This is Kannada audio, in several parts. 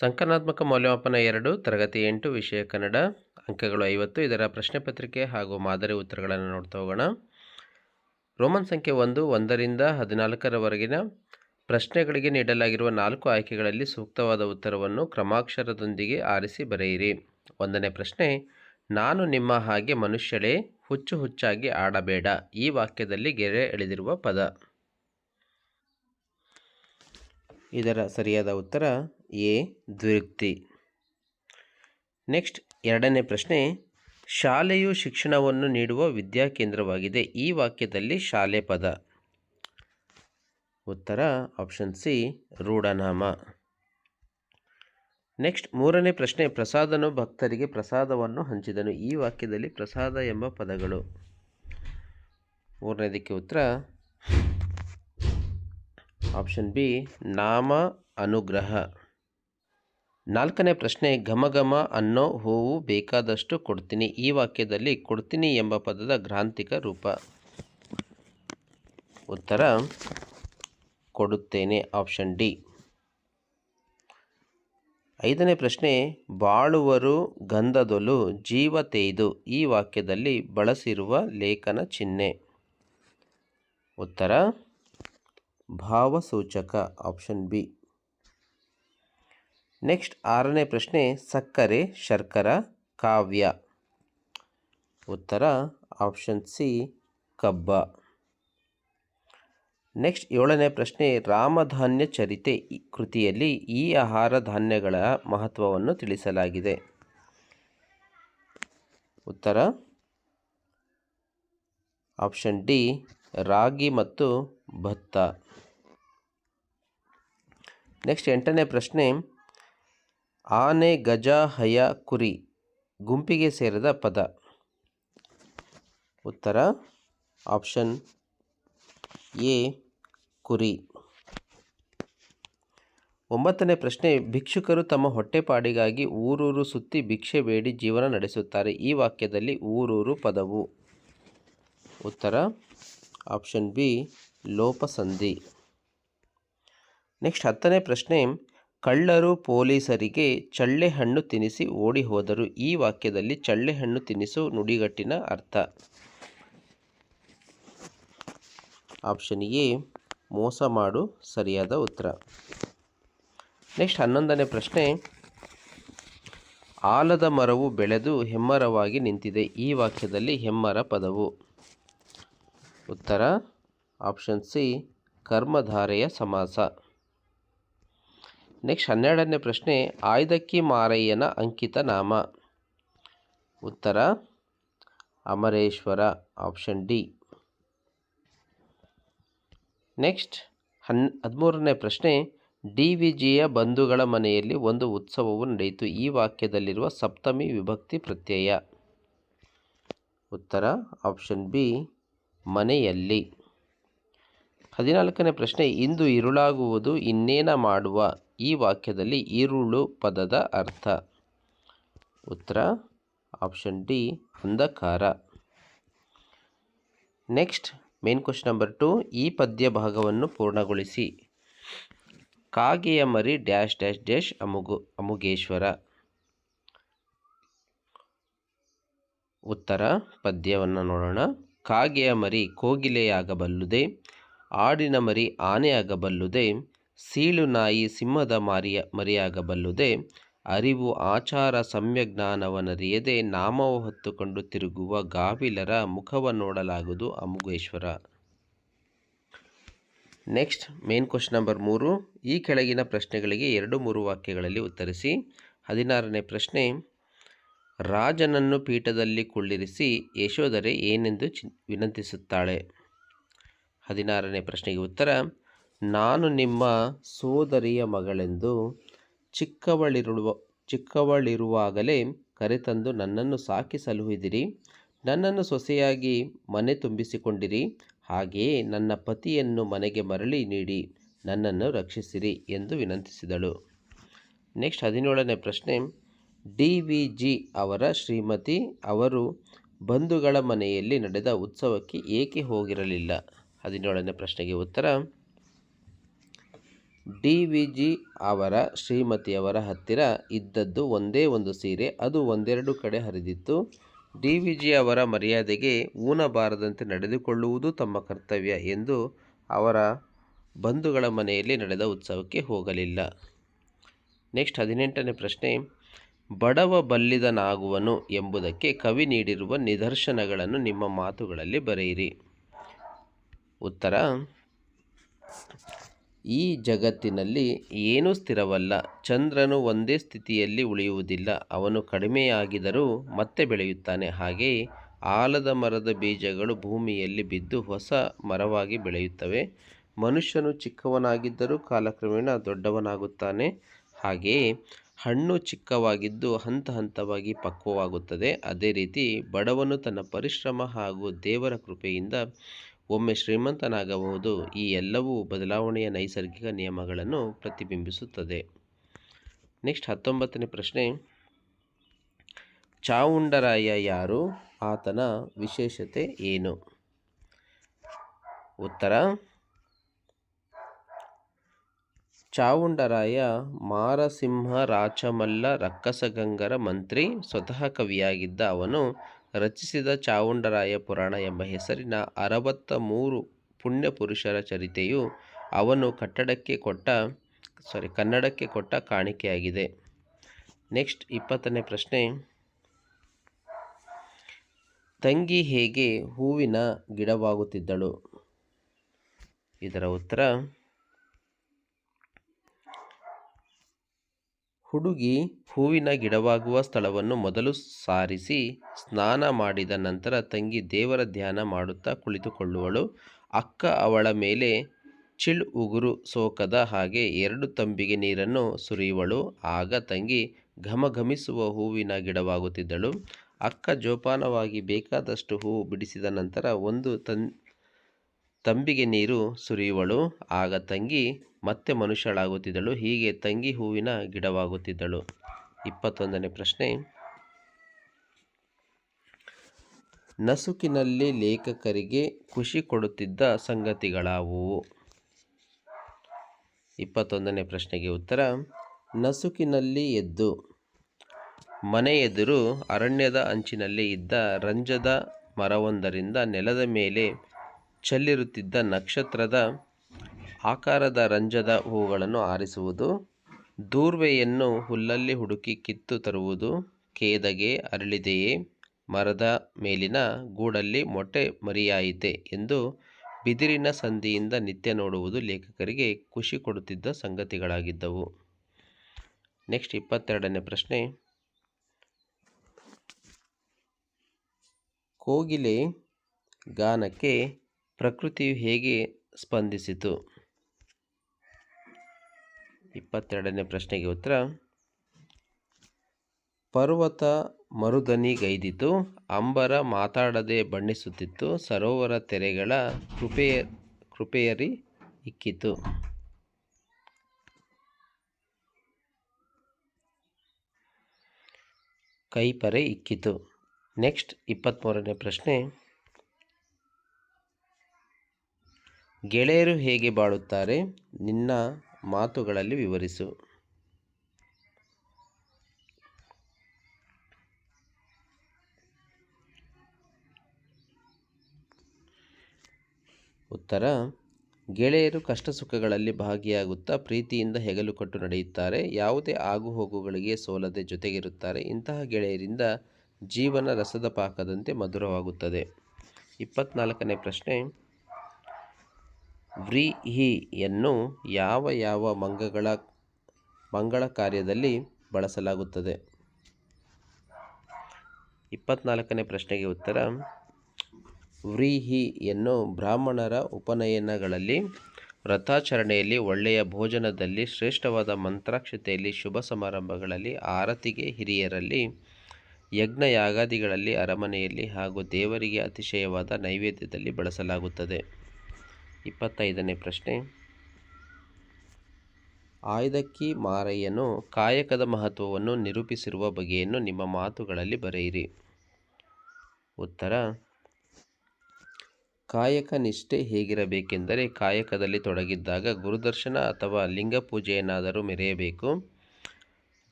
ಸಂಕಲನಾತ್ಮಕ ಮೌಲ್ಯಮಾಪನ ಎರಡು, ತರಗತಿ ಎಂಟು, ವಿಷಯ ಕನ್ನಡ, ಅಂಕಗಳು ಐವತ್ತು. ಇದರ ಪ್ರಶ್ನೆ ಪತ್ರಿಕೆ ಹಾಗೂ ಮಾದರಿ ಉತ್ತರಗಳನ್ನು ನೋಡ್ತಾ ಹೋಗೋಣ. ರೋಮನ್ ಸಂಖ್ಯೆ ಒಂದು, ಒಂದರಿಂದ ಹದಿನಾಲ್ಕರವರೆಗಿನ ಪ್ರಶ್ನೆಗಳಿಗೆ ನೀಡಲಾಗಿರುವ ನಾಲ್ಕು ಆಯ್ಕೆಗಳಲ್ಲಿ ಸೂಕ್ತವಾದ ಉತ್ತರವನ್ನು ಕ್ರಮಾಕ್ಷರದೊಂದಿಗೆ ಆರಿಸಿ ಬರೆಯಿರಿ. ಒಂದನೇ ಪ್ರಶ್ನೆ, ನಾನು ನಿಮ್ಮ ಹಾಗೆ ಮನುಷ್ಯಳೇ, ಹುಚ್ಚು ಹುಚ್ಚಾಗಿ ಆಡಬೇಡ. ಈ ವಾಕ್ಯದಲ್ಲಿ ಗೆರೆ ಎಳೆದಿರುವ ಪದ. ಇದರ ಸರಿಯಾದ ಉತ್ತರ ಎ ದ್ವಿರುಕ್ತಿ. ನೆಕ್ಸ್ಟ್ ಎರಡನೇ ಪ್ರಶ್ನೆ, ಶಾಲೆಯು ಶಿಕ್ಷಣವನ್ನು ನೀಡುವ ವಿದ್ಯಾಕೇಂದ್ರವಾಗಿದೆ. ಈ ವಾಕ್ಯದಲ್ಲಿ ಶಾಲೆ ಪದ. ಉತ್ತರ, ಆಪ್ಷನ್ ಸಿ, ರೂಢನಾಮ. ನೆಕ್ಸ್ಟ್ ಮೂರನೇ ಪ್ರಶ್ನೆ, ಪ್ರಸಾದನು ಭಕ್ತರಿಗೆ ಪ್ರಸಾದವನ್ನು ಹಂಚಿದನು. ಈ ವಾಕ್ಯದಲ್ಲಿ ಪ್ರಸಾದ ಎಂಬ ಪದಗಳು. ಮೂರನೇದಕ್ಕೆ ಉತ್ತರ, ಆಪ್ಷನ್ ಬಿ, ನಾಮ ಅನುಗ್ರಹ. ನಾಲ್ಕನೇ ಪ್ರಶ್ನೆ ಘಮ ಅನ್ನೋ ಹೂವು ಬೇಕಾದಷ್ಟು ಕೊಡ್ತೀನಿ. ಈ ವಾಕ್ಯದಲ್ಲಿ ಕೊಡ್ತೀನಿ ಎಂಬ ಪದದ ಗ್ರಾಂಥಿಕ ರೂಪ. ಉತ್ತರ, ಕೊಡುತ್ತೇನೆ. Option D. ಐದನೇ ಪ್ರಶ್ನೆ, ಬಾಳುವರು ಗಂಧದೊಲು ಜೀವ ತೇಯ್ದು. ಈ ವಾಕ್ಯದಲ್ಲಿ ಬಳಸಿರುವ ಲೇಖನ ಚಿಹ್ನೆ. ಉತ್ತರ, ಭಾವಸೂಚಕ. Option B. ನೆಕ್ಸ್ಟ್ ಆರನೇ ಪ್ರಶ್ನೆ, ಸಕ್ಕರೆ, ಶರ್ಕರ, ಕಾವ್ಯ. ಉತ್ತರ, ಆಪ್ಷನ್ ಸಿ, ಕಬ್ಬ. ನೆಕ್ಸ್ಟ್ ಏಳನೇ ಪ್ರಶ್ನೆ, ರಾಮಧಾನ್ಯ ಚರಿತೆ ಕೃತಿಯಲ್ಲಿ ಈ ಆಹಾರ ಧಾನ್ಯಗಳ ಮಹತ್ವವನ್ನು ತಿಳಿಸಲಾಗಿದೆ. ಉತ್ತರ, ಆಪ್ಷನ್ ಡಿ, ರಾಗಿ ಮತ್ತು ಭತ್ತ. ನೆಕ್ಸ್ಟ್ ಎಂಟನೇ ಪ್ರಶ್ನೆ ಆನೆ ಗಜ ಹಯ ಕುರಿ ಗುಂಪಿಗೆ ಸೇರಿದ ಪದ. ಉತ್ತರ, ಆಪ್ಷನ್ ಎ, ಕುರಿ. ಒಂಬತ್ತನೇ ಪ್ರಶ್ನೆ, ಭಿಕ್ಷುಕರು ತಮ್ಮ ಹೊಟ್ಟೆಪಾಡಿಗಾಗಿ ಊರೂರು ಸುತ್ತಿ ಭಿಕ್ಷೆ ಬೇಡಿ ಜೀವನ ನಡೆಸುತ್ತಾರೆ. ಈ ವಾಕ್ಯದಲ್ಲಿ ಊರೂರು ಪದವು. ಉತ್ತರ, ಆಪ್ಷನ್ ಬಿ, ಲೋಪಸಂಧಿ. ನೆಕ್ಸ್ಟ್ ಹತ್ತನೇ ಪ್ರಶ್ನೆ ಕಳ್ಳರು ಪೊಲೀಸರಿಗೆ ಚಳ್ಳೆಹಣ್ಣು ತಿನ್ನಿಸಿ ಓಡಿ ಹೋದರು ಈ ವಾಕ್ಯದಲ್ಲಿ ಚಳ್ಳೆಹಣ್ಣು ತಿನ್ನಿಸು ನುಡಿಗಟ್ಟಿನ ಅರ್ಥ. ಆಪ್ಷನ್ ಎ, ಮೋಸ ಮಾಡು ಸರಿಯಾದ ಉತ್ತರ. ನೆಕ್ಸ್ಟ್ ಹನ್ನೊಂದನೇ ಪ್ರಶ್ನೆ, ಆಲದ ಮರವು ಬೆಳೆದು ಹೆಮ್ಮರವಾಗಿ ನಿಂತಿದೆ. ಈ ವಾಕ್ಯದಲ್ಲಿ ಹೆಮ್ಮರ ಪದವು. ಉತ್ತರ, ಆಪ್ಷನ್ ಸಿ, ಕರ್ಮಧಾರೆಯ ಸಮಾಸ. ನೆಕ್ಸ್ಟ್ ಹನ್ನೆರಡನೇ ಪ್ರಶ್ನೆ, ಆಯ್ದಕ್ಕಿ ಮಾರಯ್ಯನ ಅಂಕಿತ ನಾಮ. ಉತ್ತರ, ಅಮರೇಶ್ವರ, ಆಪ್ಷನ್ ಡಿ. ನೆಕ್ಸ್ಟ್ ಹನ್, ಹದಿಮೂರನೇ ಪ್ರಶ್ನೆ, ಡಿ ವಿ ಜಿಯ ಬಂಧುಗಳ ಮನೆಯಲ್ಲಿ ಒಂದು ಉತ್ಸವವು ನಡೆಯಿತು. ಈ ವಾಕ್ಯದಲ್ಲಿರುವ ಸಪ್ತಮಿ ವಿಭಕ್ತಿ ಪ್ರತ್ಯಯ. ಉತ್ತರ, ಆಪ್ಷನ್ ಬಿ, ಮನೆಯಲ್ಲಿ. ಹದಿನಾಲ್ಕನೇ ಪ್ರಶ್ನೆ, ಇಂದು ಇರುಳಾಗುವುದು ಇನ್ನೇನ ಮಾಡುವ? ಈ ವಾಕ್ಯದಲ್ಲಿ ಈರುಳು ಪದದ ಅರ್ಥ. ಉತ್ತರ, ಆಪ್ಷನ್ ಡಿ, ಅಂಧಕಾರ. Next, main question number two, ಈ ಪದ್ಯ ಭಾಗವನ್ನು ಪೂರ್ಣಗೊಳಿಸಿ. ಕಾಗೆಯ ಮರಿ ಡ್ಯಾಶ್ ಡ್ಯಾಶ್ ಡ್ಯಾಶ್ ಅಮುಗು, ಅಮುಗೇಶ್ವರ. ಉತ್ತರ, ಪದ್ಯವನ್ನು ನೋಡೋಣ. ಕಾಗೆಯ ಮರಿ ಕೋಗಿಲೆಯಾಗಬಲ್ಲುದೆ, ಆಡಿನ ಮರಿ ಆನೆಯಾಗಬಲ್ಲುದೆ ಸೀಳು ನಾಯಿ ಸಿಂಹದ ಮಾರಿಯ, ಮರಿಯಾಗಬಲ್ಲುದೇ. ಅರಿವು ಆಚಾರ ಸಮ್ಯಜ್ಞಾನವನ್ನರಿಯದೆ ನಾಮವ ಹೊತ್ತುಕೊಂಡು ತಿರುಗುವ ಗಾವಿಲರ ನೋಡಲಾಗುವುದು Amugeshwara. Next main question number ಮೂರು. ಈ ಕೆಳಗಿನ ಪ್ರಶ್ನೆಗಳಿಗೆ ಎರಡು ಮೂರು ವಾಕ್ಯಗಳಲ್ಲಿ ಉತ್ತರಿಸಿ. ಹದಿನಾರನೇ ಪ್ರಶ್ನೆ. ರಾಜನನ್ನು ಪೀಠದಲ್ಲಿ ಕುಳ್ಳಿರಿಸಿ ಯಶೋಧರೆ ಏನೆಂದು ಚಿ ವಿನಂತಿಸುತ್ತಾಳೆ? ಹದಿನಾರನೇ ಪ್ರಶ್ನೆಗೆ ಉತ್ತರ. ನಾನು ನಿಮ್ಮ ಸೋದರಿಯ ಮಗಳೆಂದು ಚಿಕ್ಕವಳಿರುವ ಚಿಕ್ಕವಳಿರುವಾಗಲೇ ಕರೆತಂದು ನನ್ನನ್ನು ಸಾಕಿ ಸಲುಹಿದಿರಿ. ನನ್ನನ್ನು ಸೊಸೆಯಾಗಿ ಮನೆ ತುಂಬಿಸಿಕೊಂಡಿರಿ. ಹಾಗೆಯೇ ನನ್ನ ಪತಿಯನ್ನು ಮನೆಗೆ ಮರಳಿ ನೀಡಿ ನನ್ನನ್ನು ರಕ್ಷಿಸಿರಿ ಎಂದು ವಿನಂತಿಸಿದಳು. ನೆಕ್ಸ್ಟ್ ಹದಿನೇಳನೇ ಪ್ರಶ್ನೆ. ಡಿ ವಿ ಜಿ ಅವರ ಶ್ರೀಮತಿ, ಅವರು ಬಂಧುಗಳ ಮನೆಯಲ್ಲಿ ನಡೆದ ಉತ್ಸವಕ್ಕೆ ಏಕೆ ಹೋಗಿರಲಿಲ್ಲ? ಹದಿನೇಳನೇ ಪ್ರಶ್ನೆಗೆ ಉತ್ತರ. ಡಿ ವಿ ಜಿ ಅವರ ಶ್ರೀಮತಿಯವರ ಹತ್ತಿರ ಇದ್ದದ್ದು ಒಂದೇ ಒಂದು ಸೀರೆ, ಅದು ಒಂದೆರಡು ಕಡೆ ಹರಿದಿತ್ತು. ಡಿ ವಿ ಜಿ ಅವರ ಮರ್ಯಾದೆಗೆ ಊನಬಾರದಂತೆ ನಡೆದುಕೊಳ್ಳುವುದು ತಮ್ಮ ಕರ್ತವ್ಯ ಎಂದು ಅವರ ಬಂಧುಗಳ ಮನೆಯಲ್ಲಿ ನಡೆದ ಉತ್ಸವಕ್ಕೆ ಹೋಗಲಿಲ್ಲ. ನೆಕ್ಸ್ಟ್ ಹದಿನೆಂಟನೇ ಪ್ರಶ್ನೆ, ಬಡವ ಬಲ್ಲಿದನಾಗುವನು ಎಂಬುದಕ್ಕೆ ಕವಿ ನೀಡಿರುವ ನಿದರ್ಶನಗಳನ್ನು ನಿಮ್ಮ ಮಾತುಗಳಲ್ಲಿ ಬರೆಯಿರಿ. ಉತ್ತರ ಈ ಜಗತ್ತಿನಲ್ಲಿ ಏನೂ ಸ್ಥಿರವಲ್ಲ. ಚಂದ್ರನು ಒಂದೇ ಸ್ಥಿತಿಯಲ್ಲಿ ಉಳಿಯುವುದಿಲ್ಲ. ಅವನು ಕಡಿಮೆಯಾಗಿದರೂ ಮತ್ತೆ ಬೆಳೆಯುತ್ತಾನೆ. ಹಾಗೆಯೇ ಆಲದ ಮರದ ಬೀಜಗಳು ಭೂಮಿಯಲ್ಲಿ ಬಿದ್ದು ಹೊಸ ಮರವಾಗಿ ಬೆಳೆಯುತ್ತವೆ. ಮನುಷ್ಯನು ಚಿಕ್ಕವನಾಗಿದ್ದರೂ ಕಾಲಕ್ರಮೇಣ ದೊಡ್ಡವನಾಗುತ್ತಾನೆ. ಹಾಗೆಯೇ ಹಣ್ಣು ಚಿಕ್ಕವಾಗಿದ್ದು ಹಂತ ಹಂತವಾಗಿ ಪಕ್ವವಾಗುತ್ತದೆ. ಅದೇ ರೀತಿ ಬಡವನು ತನ್ನ ಪರಿಶ್ರಮ ಹಾಗೂ ದೇವರ ಕೃಪೆಯಿಂದ ಒಮ್ಮೆ ಶ್ರೀಮಂತನಾಗಬಹುದು, ಈ ಎಲ್ಲವೂ ಬದಲಾವಣೆಯ ನೈಸರ್ಗಿಕ ನಿಯಮಗಳನ್ನು ಪ್ರತಿಬಿಂಬಿಸುತ್ತದೆ. ನೆಕ್ಸ್ಟ್ ಹತ್ತೊಂಬತ್ತನೇ ಪ್ರಶ್ನೆ. ಚಾವುಂಡರಾಯ ಯಾರು? ಆತನ ವಿಶೇಷತೆ ಏನು? ಉತ್ತರ. ಚಾವುಂಡರಾಯ ಮಾರಸಿಂಹ ರಾಚಮಲ್ಲ ರಕ್ಕಸಗಂಗರ ಮಂತ್ರಿ, ಸ್ವತಃ ಕವಿಯಾಗಿದ್ದ ಅವನು ರಚಿಸಿದ ಚಾವುಂಡರಾಯ ಪುರಾಣ ಎಂಬ ಹೆಸರಿನ ಅರವತ್ತ ಮೂರು ಪುಣ್ಯ ಪುರುಷರ ಚರಿತೆಯು ಅವನು ಕಟ್ಟಡಕ್ಕೆ ಕೊಟ್ಟ ಸಾರಿ ಕನ್ನಡಕ್ಕೆ ಕೊಟ್ಟ ಕಾಣಿಕೆಯಾಗಿದೆ. ನೆಕ್ಸ್ಟ್ ಇಪ್ಪತ್ತನೇ ಪ್ರಶ್ನೆ. ತಂಗಿ ಹೇಗೆ ಹೂವಿನ ಗಿಡವಾಗುತ್ತಿದ್ದಳು? ಇದರ ಉತ್ತರ ಹುಡುಗಿ ಹೂವಿನ ಗಿಡವಾಗುವ ಸ್ಥಳವನ್ನು ಮೊದಲು ಸಾರಿಸಿ ಸ್ನಾನ ಮಾಡಿದ ನಂತರ ತಂಗಿ ದೇವರ ಧ್ಯಾನ ಮಾಡುತ್ತಾ ಕುಳಿತುಕೊಳ್ಳುವಳು. ಅಕ್ಕ ಅವಳ ಮೇಲೆ ಚಿಳ್ ಉಗುರು ಸೋಕದ ಹಾಗೆ ಎರಡು ತಂಬಿಗೆ ನೀರನ್ನು ಸುರಿಯುವಳು. ಆಗ ತಂಗಿ ಘಮಘಮಿಸುವ ಹೂವಿನ ಗಿಡವಾಗುತ್ತಿದ್ದಳು. ಅಕ್ಕ ಜೋಪಾನವಾಗಿ ಬೇಕಾದಷ್ಟು ಹೂವು ಬಿಡಿಸಿದ ನಂತರ ಒಂದು ತನ್ ತಂಬಿಗೆ ನೀರು ಸುರಿಯುವಳು, ಆಗ ತಂಗಿ ಮತ್ತೆ ಮನುಷ್ಯಳಾಗುತ್ತಿದ್ದಳು, ಹೀಗೆ ತಂಗಿ ಹೂವಿನ ಗಿಡವಾಗುತ್ತಿದ್ದಳು. ಇಪ್ಪತ್ತೊಂದನೇ ಪ್ರಶ್ನೆ. ನಸುಕಿನಲ್ಲಿ ಲೇಖಕರಿಗೆ ಖುಷಿ ಕೊಡುತ್ತಿದ್ದ ಸಂಗತಿಗಳಾವುವು ಇಪ್ಪತ್ತೊಂದನೇ ಪ್ರಶ್ನೆಗೆ ಉತ್ತರ, ನಸುಕಿನಲ್ಲಿ ಎದ್ದು. ಮನೆ ಎದುರು ಅರಣ್ಯದ ಅಂಚಿನಲ್ಲಿ ಇದ್ದ ರಂಜದ ಮರವೊಂದರಿಂದ ನೆಲದ ಮೇಲೆ ಚೆಲ್ಲಿರುತ್ತಿದ್ದ ನಕ್ಷತ್ರದ ಆಕಾರದ ರಂಜದ ಹೂಗಳನ್ನು ಆರಿಸುವುದು, ದೂರ್ವೆಯನ್ನು ಹುಲ್ಲಲ್ಲಿ ಹುಡುಕಿ ಕಿತ್ತು ತರುವುದು, ಕೇದಗೆ ಅರಳಿದೆಯೇ, ಮರದ ಮೇಲಿನ ಗೂಡಲ್ಲಿ ಮೊಟ್ಟೆ ಮರಿಯಾಯಿತೆ ಎಂದು ಬಿದಿರಿನ ಸಂದಿಯಿಂದ ನಿತ್ಯ ನೋಡುವುದು ಲೇಖಕರಿಗೆ ಖುಷಿ ಕೊಡುತ್ತಿದ್ದ ಸಂಗತಿಗಳಾಗಿದ್ದವು. ನೆಕ್ಸ್ಟ್ ಇಪ್ಪತ್ತೆರಡನೇ ಪ್ರಶ್ನೆ. ಕೋಗಿಲೆ ಗಾನಕ್ಕೆ ಪ್ರಕೃತಿಯು ಹೇಗೆ ಸ್ಪಂದಿಸಿತು? ಇಪ್ಪತ್ತೆರಡನೇ ಪ್ರಶ್ನೆಗೆ ಉತ್ತರ. ಪರ್ವತ ಮರುದನಿಗೈದಿತು ಅಂಬರ ಮಾತಾಡದೆ ಬಣ್ಣಿಸುತ್ತಿತ್ತು, ಸರೋವರ ತೆರೆಗಳ ಕೃಪೆಯ, ಕೃಪೆಯರಿ ಇಕ್ಕಿತು. ಕೈಪರೆ ಇಕ್ಕಿತು. ನೆಕ್ಸ್ಟ್ ಇಪ್ಪತ್ತ್ಮೂರನೇ ಪ್ರಶ್ನೆ. ಗೆಳೆಯರು ಹೇಗೆ ಬಾಳುತ್ತಾರೆ? ನಿನ್ನ ಮಾತುಗಳಲ್ಲಿ ವಿವರಿಸು. ಉತ್ತರ, ಗೆಳೆಯರು ಕಷ್ಟ ಸುಖಗಳಲ್ಲಿ ಭಾಗಿಯಾಗುತ್ತಾ ಪ್ರೀತಿಯಿಂದ ಹೆಗಲು ಕೊಟ್ಟು ನಡೆಯುತ್ತಾರೆ. ಯಾವುದೇ ಆಗುಹೋಗುಗಳಿಗೆ ಸೋಲದೆ ಜೊತೆಗಿರುತ್ತಾರೆ. ಇಂತಹ ಗೆಳೆಯರಿಂದ ಜೀವನ ರಸದ ಪಾಕದಂತೆ ಮಧುರವಾಗುತ್ತದೆ. ಇಪ್ಪತ್ನಾಲ್ಕನೇ ಪ್ರಶ್ನೆ ವ್ರೀಹಿಯನ್ನು ಯಾವ ಯಾವ ಮಂಗಳ ಕಾರ್ಯದಲ್ಲಿ ಬಳಸಲಾಗುತ್ತದೆ? ಇಪ್ಪತ್ನಾಲ್ಕನೇ ಪ್ರಶ್ನೆಗೆ ಉತ್ತರ. ವ್ರೀಹಿಯನ್ನು ಬ್ರಾಹ್ಮಣರ ಉಪನಯನಗಳಲ್ಲಿ ವ್ರತಾಚರಣೆಯಲ್ಲಿ ಒಳ್ಳೆಯ ಭೋಜನದಲ್ಲಿ, ಶ್ರೇಷ್ಠವಾದ ಮಂತ್ರಾಕ್ಷತೆಯಲ್ಲಿ, ಶುಭ ಸಮಾರಂಭಗಳಲ್ಲಿ, ಆರತಿಗೆ ಹಿರಿಯರಲ್ಲಿ ಯಜ್ಞ ಯಾಗಾದಿಗಳಲ್ಲಿ ಅರಮನೆಯಲ್ಲಿ ಹಾಗೂ ದೇವರಿಗೆ ಅತಿಶಯವಾದ ನೈವೇದ್ಯದಲ್ಲಿ ಬಳಸಲಾಗುತ್ತದೆ. ಇಪ್ಪತ್ತೈದನೇ ಪ್ರಶ್ನೆ. ಆಯ್ದಕ್ಕಿ ಮಾರಯ್ಯನು ಕಾಯಕದ ಮಹತ್ವವನ್ನು ನಿರೂಪಿಸಿರುವ ಬಗೆಯನ್ನು ನಿಮ್ಮ ಮಾತುಗಳಲ್ಲಿ ಬರೆಯಿರಿ. ಉತ್ತರ, ಕಾಯಕ ನಿಷ್ಠೆ ಹೇಗಿರಬೇಕೆಂದರೆ ಕಾಯಕದಲ್ಲಿ ತೊಡಗಿದ್ದಾಗ ಗುರುದರ್ಶನ ಅಥವಾ ಲಿಂಗ ಪೂಜೆಯನ್ನಾದರೂ ಮೆರೆಯಬೇಕು.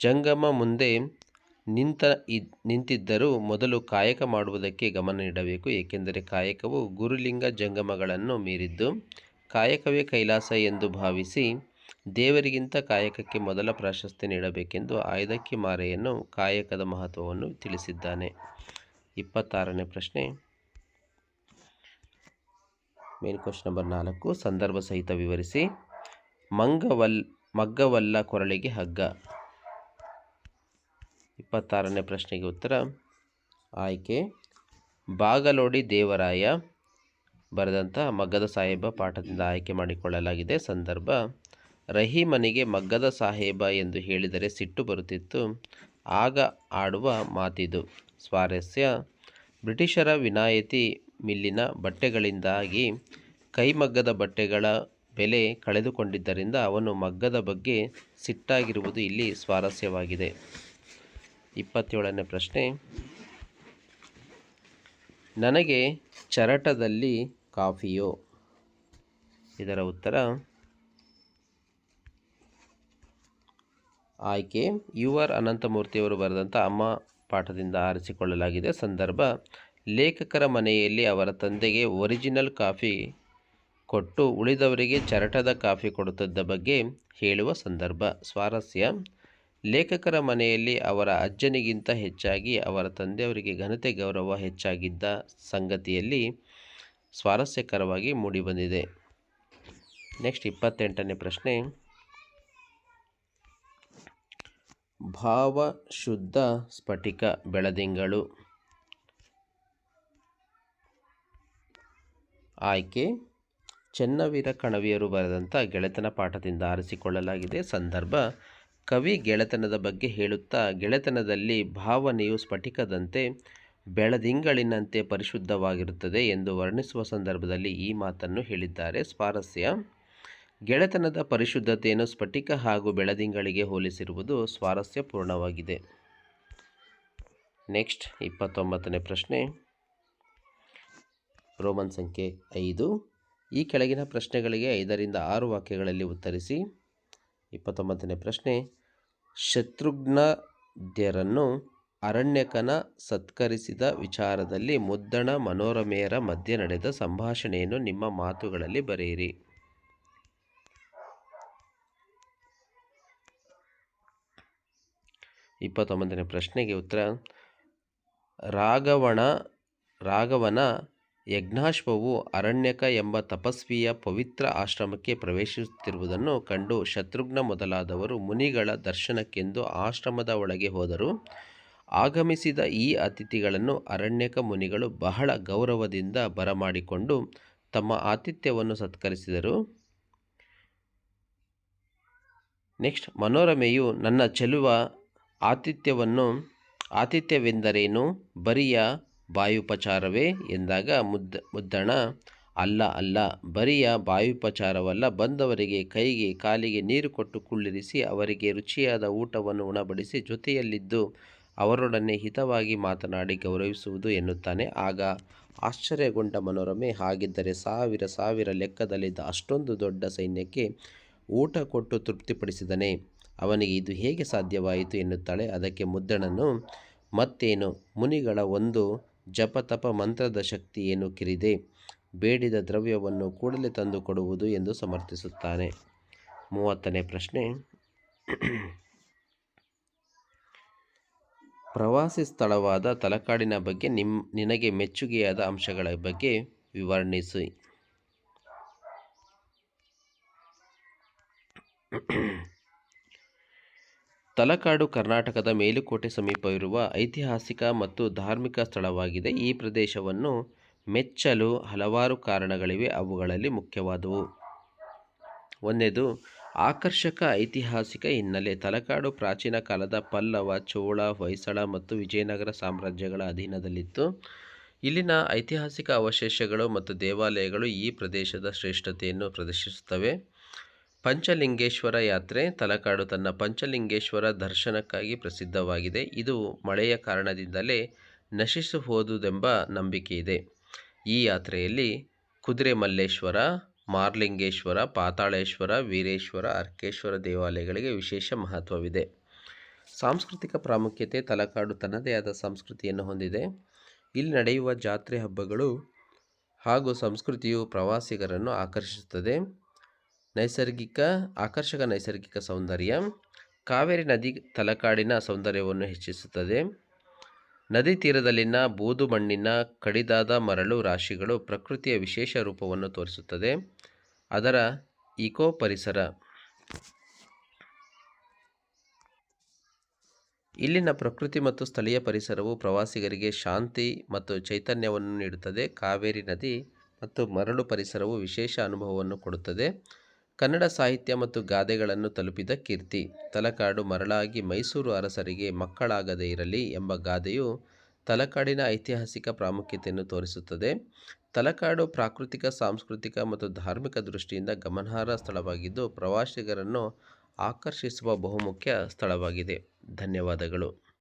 ಜಂಗಮ ಮುಂದೆ ನಿಂತ ನಿಂತಿದ್ದರೂ ಮೊದಲು ಕಾಯಕ ಮಾಡುವುದಕ್ಕೆ ಗಮನ ನೀಡಬೇಕು, ಏಕೆಂದರೆ ಕಾಯಕವು ಗುರುಲಿಂಗ ಜಂಗಮಗಳನ್ನು ಮೀರಿದ್ದು, ಕಾಯಕವೇ ಕೈಲಾಸ ಎಂದು ಭಾವಿಸಿ ದೇವರಿಗಿಂತ ಕಾಯಕಕ್ಕೆ ಮೊದಲ ಪ್ರಾಶಸ್ತ್ಯ ನೀಡಬೇಕೆಂದು ಆಯ್ದಕ್ಕಿ ಮಾರೆಯನ್ನು ಕಾಯಕದ ಮಹತ್ವವನ್ನು ತಿಳಿಸಿದ್ದಾನೆ. ಇಪ್ಪತ್ತಾರನೇ ಪ್ರಶ್ನೆ. ಮೇನ್ ಕ್ವಶನ್ ನಂಬರ್ ನಾಲ್ಕು, ಸಂದರ್ಭ ಸಹಿತ ವಿವರಿಸಿ. ಮಂಗವಲ್, ಮಗ್ಗವಲ್ಲ ಕೊರಳಿಗೆ ಹಗ್ಗ. ಇಪ್ಪತ್ತಾರನೇ ಪ್ರಶ್ನೆಗೆ ಉತ್ತರ. ಆಯ್ಕೆ. ಬಾಗಲೋಡಿ ದೇವರಾಯ ಬರೆದಂಥ ಮಗ್ಗದ ಸಾಹೇಬ ಪಾಠದಿಂದ ಆಯ್ಕೆ ಮಾಡಿಕೊಳ್ಳಲಾಗಿದೆ. ಸಂದರ್ಭ, ರಹೀಮನಿಗೆ ಮಗ್ಗದ ಸಾಹೇಬ ಎಂದು ಹೇಳಿದರೆ ಸಿಟ್ಟು ಬರುತ್ತಿತ್ತು. ಆಗ ಆಡುವ ಮಾತಿದು. ಸ್ವಾರಸ್ಯ. ಬ್ರಿಟಿಷರ ವಿನಾಯಿತಿ ಮಿಲ್ಲಿನ ಬಟ್ಟೆಗಳಿಂದಾಗಿ ಕೈಮಗ್ಗದ ಬಟ್ಟೆಗಳ ಬೆಲೆ ಕಳೆದುಕೊಂಡಿದ್ದರಿಂದ ಅವನು ಮಗ್ಗದ ಬಗ್ಗೆ ಸಿಟ್ಟಾಗಿರುವುದು ಇಲ್ಲಿ ಸ್ವಾರಸ್ಯವಾಗಿದೆ. ಇಪ್ಪತ್ತೇಳನೇ ಪ್ರಶ್ನೆ. ನನಗೆ ಚರಟದಲ್ಲಿ ಕಾಫಿಯೋ? ಇದರ ಉತ್ತರ, ಆಯ್ಕೆ ಯು ಆರ್ ಅನಂತಮೂರ್ತಿಯವರು ಬರೆದಂಥ ಅಮ್ಮ ಪಾಠದಿಂದ ಆರಿಸಿಕೊಳ್ಳಲಾಗಿದೆ. ಸಂದರ್ಭ, ಲೇಖಕರ ಮನೆಯಲ್ಲಿ ಅವರ ತಂದೆಗೆ ಒರಿಜಿನಲ್ ಕಾಫಿ ಕೊಟ್ಟು ಉಳಿದವರಿಗೆ ಚರಟದ ಕಾಫಿ ಕೊಡುತ್ತಿದ್ದ ಬಗ್ಗೆ ಹೇಳುವ ಸಂದರ್ಭ. ಸ್ವಾರಸ್ಯ ಲೇಖಕರ ಮನೆಯಲ್ಲಿ ಅವರ ಅಜ್ಜನಿಗಿಂತ ಹೆಚ್ಚಾಗಿ ಅವರ ತಂದೆಯವರಿಗೆ ಘನತೆ ಗೌರವ ಹೆಚ್ಚಾಗಿದ್ದ ಸಂಗತಿಯಲ್ಲಿ ಸ್ವಾರಸ್ಯಕರವಾಗಿ ಮೂಡಿಬಂದಿದೆ. ನೆಕ್ಸ್ಟ್ ಇಪ್ಪತ್ತೆಂಟನೇ ಪ್ರಶ್ನೆ. ಭಾವಶುದ್ಧ ಸ್ಫಟಿಕ ಬೆಳದಿಂಗಳು. ಆಯ್ಕೆ. ಚೆನ್ನವೀರ ಕಣವಿಯರು ಬರೆದಂಥ ಗೆಳೆತನ ಪಾಠದಿಂದ ಆರಿಸಿಕೊಳ್ಳಲಾಗಿದೆ. ಸಂದರ್ಭ ಕವಿ ಗೆಳೆತನದ ಬಗ್ಗೆ ಹೇಳುತ್ತಾ ಗೆಳೆತನದಲ್ಲಿ ಭಾವನೆಯು ಸ್ಫಟಿಕದಂತೆ ಬೆಳದಿಂಗಳಿನಂತೆ ಪರಿಶುದ್ಧವಾಗಿರುತ್ತದೆ ಎಂದು ವರ್ಣಿಸುವ ಸಂದರ್ಭದಲ್ಲಿ ಈ ಮಾತನ್ನು ಹೇಳಿದ್ದಾರೆ. ಸ್ವಾರಸ್ಯ. ಗೆಳೆತನದ ಪರಿಶುದ್ಧತೆಯನ್ನು ಸ್ಫಟಿಕ ಹಾಗೂ ಬೆಳದಿಂಗಳಿಗೆ ಹೋಲಿಸಿರುವುದು ಸ್ವಾರಸ್ಯಪೂರ್ಣವಾಗಿದೆ. ನೆಕ್ಸ್ಟ್ ಇಪ್ಪತ್ತೊಂಬತ್ತನೇ ಪ್ರಶ್ನೆ. ರೋಮನ್ ಸಂಖ್ಯೆ ಐದು. ಈ ಕೆಳಗಿನ ಪ್ರಶ್ನೆಗಳಿಗೆ ಐದರಿಂದ ಆರು ವಾಕ್ಯಗಳಲ್ಲಿ ಉತ್ತರಿಸಿ. ಇಪ್ಪತ್ತೊಂಬತ್ತನೇ ಪ್ರಶ್ನೆ, ಶತ್ರುಘ್ನದ್ಯರನ್ನು ಅರಣ್ಯಕನ ಸತ್ಕರಿಸಿದ ವಿಚಾರದಲ್ಲಿ ಮುದ್ದಣ ಮನೋರಮೆಯರ ಮಧ್ಯೆ ನಡೆದ ಸಂಭಾಷಣೆಯನ್ನು ನಿಮ್ಮ ಮಾತುಗಳಲ್ಲಿ ಬರೆಯಿರಿ. ಇಪ್ಪತ್ತೊಂಬತ್ತನೇ ಪ್ರಶ್ನೆಗೆ ಉತ್ತರ, ರಾಘವಣ, ರಾಘವನ ಯಜ್ಞಾಶ್ವವು ಅರಣ್ಯಕ ಎಂಬ ತಪಸ್ವಿಯ ಪವಿತ್ರ ಆಶ್ರಮಕ್ಕೆ ಪ್ರವೇಶಿಸುತ್ತಿರುವುದನ್ನು ಕಂಡು ಶತ್ರುಘ್ನ ಮೊದಲಾದವರು ಮುನಿಗಳ ದರ್ಶನಕ್ಕೆಂದು ಆಶ್ರಮದ ಒಳಗೆ ಹೋದರು. ಆಗಮಿಸಿದ ಈ ಅತಿಥಿಗಳನ್ನು ಅರಣ್ಯಕ ಮುನಿಗಳು ಬಹಳ ಗೌರವದಿಂದ ಬರಮಾಡಿಕೊಂಡು ತಮ್ಮ ಆತಿಥ್ಯವನ್ನು ಸತ್ಕರಿಸಿದರು. ನೆಕ್ಸ್ಟ್, ಮನೋರಮೆಯು ನನ್ನ ಚೆಲುವ ಆತಿಥ್ಯವನ್ನು, ಆತಿಥ್ಯವೆಂದರೇನು? ಬರಿಯ ಬಾಯುಪಚಾರವೇ ಎಂದಾಗ ಮುದ್ದ, ಮುದ್ದಣ, ಅಲ್ಲ ಅಲ್ಲ, ಬರಿಯ ಬಾಯುಪಚಾರವಲ್ಲ, ಬಂದವರಿಗೆ ಕೈಗೆ ಕಾಲಿಗೆ ನೀರು ಕೊಟ್ಟು ಕುಳ್ಳಿರಿಸಿ ಅವರಿಗೆ ರುಚಿಯಾದ ಊಟವನ್ನು ಉಣಬಡಿಸಿ ಜೊತೆಯಲ್ಲಿದ್ದು ಅವರೊಡನೆ ಹಿತವಾಗಿ ಮಾತನಾಡಿ ಗೌರವಿಸುವುದು ಎನ್ನುತ್ತಾನೆ. ಆಗ ಆಶ್ಚರ್ಯಗೊಂಡ ಮನೋರಮೆ ಹಾಗಿದ್ದರೆ ಸಾವಿರ ಸಾವಿರ ಲೆಕ್ಕದಲ್ಲಿದ್ದ ಅಷ್ಟೊಂದು ದೊಡ್ಡ ಸೈನ್ಯಕ್ಕೆ ಊಟ ಕೊಟ್ಟು ತೃಪ್ತಿಪಡಿಸಿದನೆ. ಅವನಿಗೆ ಇದು ಹೇಗೆ ಸಾಧ್ಯವಾಯಿತು ಎನ್ನುತ್ತಾಳೆ. ಅದಕ್ಕೆ ಮುದ್ದಣನು, ಮತ್ತೇನು, ಮುನಿಗಳ ಒಂದು ಜಪತಪ ಮಂತ್ರದ ಶಕ್ತಿ ಏನು ಕಿರಿದೆ? ಬೇಡಿದ ದ್ರವ್ಯವನ್ನು ಕೂಡಲೇ ತಂದು ಕೊಡುವುದು ಎಂದು ಸಮರ್ಥಿಸುತ್ತಾನೆ. ಮೂವತ್ತನೇ ಪ್ರಶ್ನೆ. ಪ್ರವಾಸಿ ಸ್ಥಳವಾದ ತಲಕಾಡಿನ ಬಗ್ಗೆ ನಿಮ್, ನಿನಗೆ ಮೆಚ್ಚುಗೆಯಾದ ಅಂಶಗಳ ಬಗ್ಗೆ ವಿವರ್ಣಿಸಿ. ತಲಕಾಡು, ಕರ್ನಾಟಕದ ಮೇಲುಕೋಟೆ ಸಮೀಪವಿರುವ ಐತಿಹಾಸಿಕ ಮತ್ತು ಧಾರ್ಮಿಕ ಸ್ಥಳವಾಗಿದೆ. ಈ ಪ್ರದೇಶವನ್ನು ಮೆಚ್ಚಲು ಹಲವಾರು ಕಾರಣಗಳಿವೆ. ಅವುಗಳಲ್ಲಿ ಮುಖ್ಯವಾದವು. ಒಂದೇದು, ಆಕರ್ಷಕ ಐತಿಹಾಸಿಕ ಹಿನ್ನೆಲೆ. ತಲಕಾಡು ಪ್ರಾಚೀನ ಕಾಲದ ಪಲ್ಲವ, ಚೋಳ, ಹೊಯ್ಸಳ ಮತ್ತು ವಿಜಯನಗರ ಸಾಮ್ರಾಜ್ಯಗಳ ಅಧೀನದಲ್ಲಿತ್ತು. ಇಲ್ಲಿನ ಐತಿಹಾಸಿಕ ಅವಶೇಷಗಳು ಮತ್ತು ದೇವಾಲಯಗಳು ಈ ಪ್ರದೇಶದ ಶ್ರೇಷ್ಠತೆಯನ್ನು ಪ್ರದರ್ಶಿಸುತ್ತವೆ. ಪಂಚಲಿಂಗೇಶ್ವರ ಯಾತ್ರೆ ತಲಕಾಡು ತನ್ನ ಪಂಚಲಿಂಗೇಶ್ವರ ದರ್ಶನಕ್ಕಾಗಿ ಪ್ರಸಿದ್ಧವಾಗಿದೆ. ಇದು ಮಳೆಯ ಕಾರಣದಿಂದಲೇ ನಶಿಸಿ ಹೋದುದೆಂಬ ನಂಬಿಕೆ ಇದೆ. ಈ ಯಾತ್ರೆಯಲ್ಲಿ ಕುದುರೆ ಮಲ್ಲೇಶ್ವರ ಮಾರ್ಲಿಂಗೇಶ್ವರ, ಪಾತಾಳೇಶ್ವರ, ವೀರೇಶ್ವರ, ಅರ್ಕೇಶ್ವರ ದೇವಾಲಯಗಳಿಗೆ ವಿಶೇಷ ಮಹತ್ವವಿದೆ. ಸಾಂಸ್ಕೃತಿಕ ಪ್ರಾಮುಖ್ಯತೆ ತಲಕಾಡು ತನ್ನದೇ ಆದ ಸಂಸ್ಕೃತಿಯನ್ನು ಹೊಂದಿದೆ. ಇಲ್ಲಿ ನಡೆಯುವ ಜಾತ್ರೆ ಹಬ್ಬಗಳು ಹಾಗೂ ಸಂಸ್ಕೃತಿಯು ಪ್ರವಾಸಿಗರನ್ನು ಆಕರ್ಷಿಸುತ್ತದೆ. ನೈಸರ್ಗಿಕ, ಆಕರ್ಷಕ ನೈಸರ್ಗಿಕ ಸೌಂದರ್ಯ. ಕಾವೇರಿ ನದಿ ತಲಕಾಡಿನ ಸೌಂದರ್ಯವನ್ನು ಹೆಚ್ಚಿಸುತ್ತದೆ. ನದಿ ತೀರದಲ್ಲಿನ ಬೂದು ಮಣ್ಣಿನ ಕಡಿದಾದ ಮರಳು ರಾಶಿಗಳು ಪ್ರಕೃತಿಯ ವಿಶೇಷ ರೂಪವನ್ನು ತೋರಿಸುತ್ತದೆ. ಅದರ ಇಕೋ ಪರಿಸರ. ಇಲ್ಲಿನ ಪ್ರಕೃತಿ ಮತ್ತು ಸ್ಥಳೀಯ ಪರಿಸರವು ಪ್ರವಾಸಿಗರಿಗೆ ಶಾಂತಿ ಮತ್ತು ಚೈತನ್ಯವನ್ನು ನೀಡುತ್ತದೆ. ಕಾವೇರಿ ನದಿ ಮತ್ತು ಮರಳು ಪರಿಸರವು ವಿಶೇಷ ಅನುಭವವನ್ನು ಕೊಡುತ್ತದೆ. ಕನ್ನಡ ಸಾಹಿತ್ಯ ಮತ್ತು ಗಾದೆಗಳನ್ನು ತಲುಪಿದ ಕೀರ್ತಿ. ತಲಕಾಡು ಮರಳಾಗಿ ಮೈಸೂರು ಅರಸರಿಗೆ ಮಕ್ಕಳಾಗದೇ ಇರಲಿ ಎಂಬ ಗಾದೆಯು ತಲಕಾಡಿನ ಐತಿಹಾಸಿಕ ಪ್ರಾಮುಖ್ಯತೆಯನ್ನು ತೋರಿಸುತ್ತದೆ. ತಲಕಾಡು ಪ್ರಾಕೃತಿಕ, ಸಾಂಸ್ಕೃತಿಕ ಮತ್ತು ಧಾರ್ಮಿಕ ದೃಷ್ಟಿಯಿಂದ ಗಮನಾರ್ಹ ಸ್ಥಳವಾಗಿದ್ದು, ಪ್ರವಾಸಿಗರನ್ನು ಆಕರ್ಷಿಸುವ ಬಹುಮುಖ್ಯ ಸ್ಥಳವಾಗಿದೆ. ಧನ್ಯವಾದಗಳು.